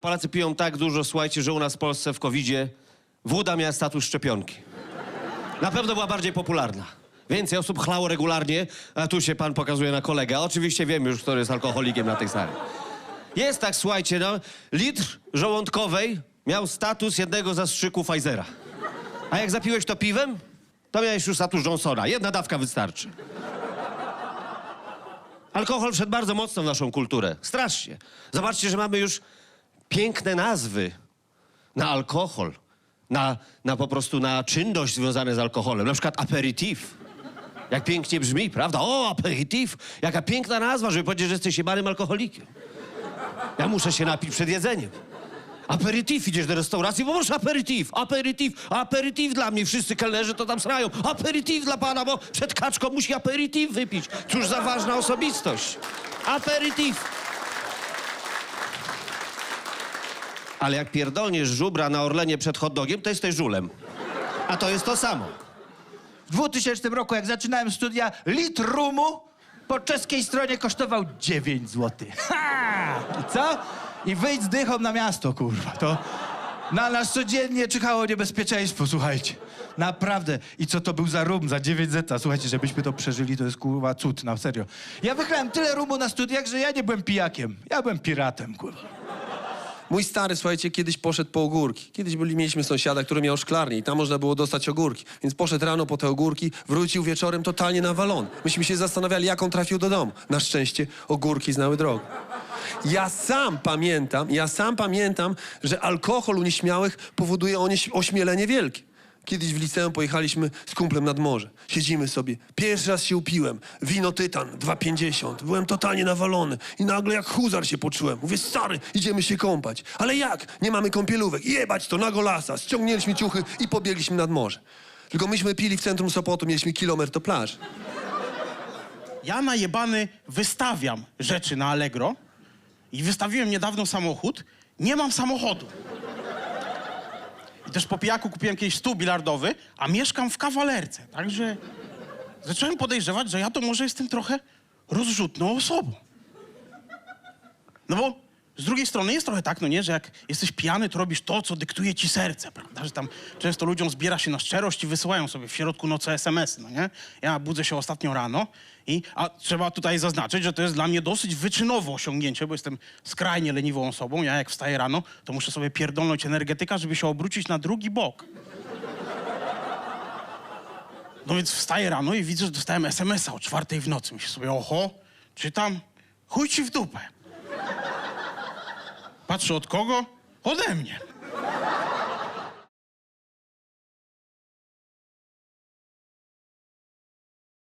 Polacy piją tak dużo, słuchajcie, że u nas w Polsce w COVID-zie wóda miała status szczepionki. Na pewno była bardziej popularna. Więcej osób chlało regularnie, a tu się pan pokazuje na kolegę. Oczywiście wiem już, kto jest alkoholikiem na tej sali. Jest tak, słuchajcie, no, litr żołądkowej miał status jednego zastrzyku Pfizera. A jak zapiłeś to piwem, to miałeś już status Johnsona. Jedna dawka wystarczy. Alkohol wszedł bardzo mocno w naszą kulturę. Strasznie. Zobaczcie, że mamy już piękne nazwy na alkohol, na, na po prostu na czynność związane z alkoholem. Na przykład aperitif. Jak pięknie brzmi, prawda? O, aperitif! Jaka piękna nazwa, żeby powiedzieć, że jesteś jebanym alkoholikiem. Ja muszę się napić przed jedzeniem. Aperitif, idziesz do restauracji, bo masz aperitif, aperitif, aperitif dla mnie. Wszyscy kelnerzy to tam srają. Aperitif dla pana, bo przed kaczką musi aperitif wypić. Cóż za ważna osobistość. Aperitif. Ale jak pierdolniesz żubra na Orlenie przed hot dogiem, to jesteś żulem. A to jest to samo. W 2000 roku, jak zaczynałem studia, litr rumu po czeskiej stronie kosztował 9 zł. Ha! I co? I wyjdź z dychą na miasto, kurwa. To na nas codziennie czyhało niebezpieczeństwo, słuchajcie. Naprawdę. I co to był za rum, za 9 zeta? Słuchajcie, żebyśmy to przeżyli, to jest kurwa cud, na serio. Ja wychlałem tyle rumu na studiach, że ja nie byłem pijakiem. Ja byłem piratem, kurwa. Mój stary, słuchajcie, kiedyś poszedł po ogórki. Kiedyś byli, mieliśmy sąsiada, który miał szklarnię i tam można było dostać ogórki. Więc poszedł rano po te ogórki, wrócił wieczorem totalnie nawalony. Myśmy się zastanawiali, jak on trafił do domu. Na szczęście ogórki znały drogę. Ja sam pamiętam, ja sam pamiętam, że alkohol u nieśmiałych powoduje ośmielenie wielkie. Kiedyś w liceum pojechaliśmy z kumplem nad morze. Siedzimy sobie. Pierwszy raz się upiłem. Wino Tytan, 2,50. Byłem totalnie nawalony. I nagle jak huzar się poczułem. Mówię, stary, idziemy się kąpać. Ale jak? Nie mamy kąpielówek. Jebać to, na golasa. Ściągnęliśmy ciuchy i pobiegliśmy nad morze. Tylko myśmy pili w centrum Sopotu, mieliśmy kilometr do plaży. Ja najebany wystawiam rzeczy na Allegro i wystawiłem niedawno samochód. Nie mam samochodu. I też po pijaku kupiłem kiedyś stół bilardowy, a mieszkam w kawalerce. Także zacząłem podejrzewać, że ja to może jestem trochę rozrzutną osobą. No bo z drugiej strony jest trochę tak, no nie, że jak jesteś pijany, to robisz to, co dyktuje ci serce, prawda? Że tam często ludziom zbiera się na szczerość i wysyłają sobie w środku nocy SMS, no nie? Ja budzę się ostatnio rano i, a trzeba tutaj zaznaczyć, że to jest dla mnie dosyć wyczynowe osiągnięcie, bo jestem skrajnie leniwą osobą. Ja jak wstaję rano, to muszę sobie pierdolnąć energetyka, żeby się obrócić na drugi bok. No więc wstaję rano i widzę, że dostałem SMS-a o czwartej w nocy. Myślę sobie, oho, czytam, chuj ci w dupę. Patrzę od kogo? Ode mnie.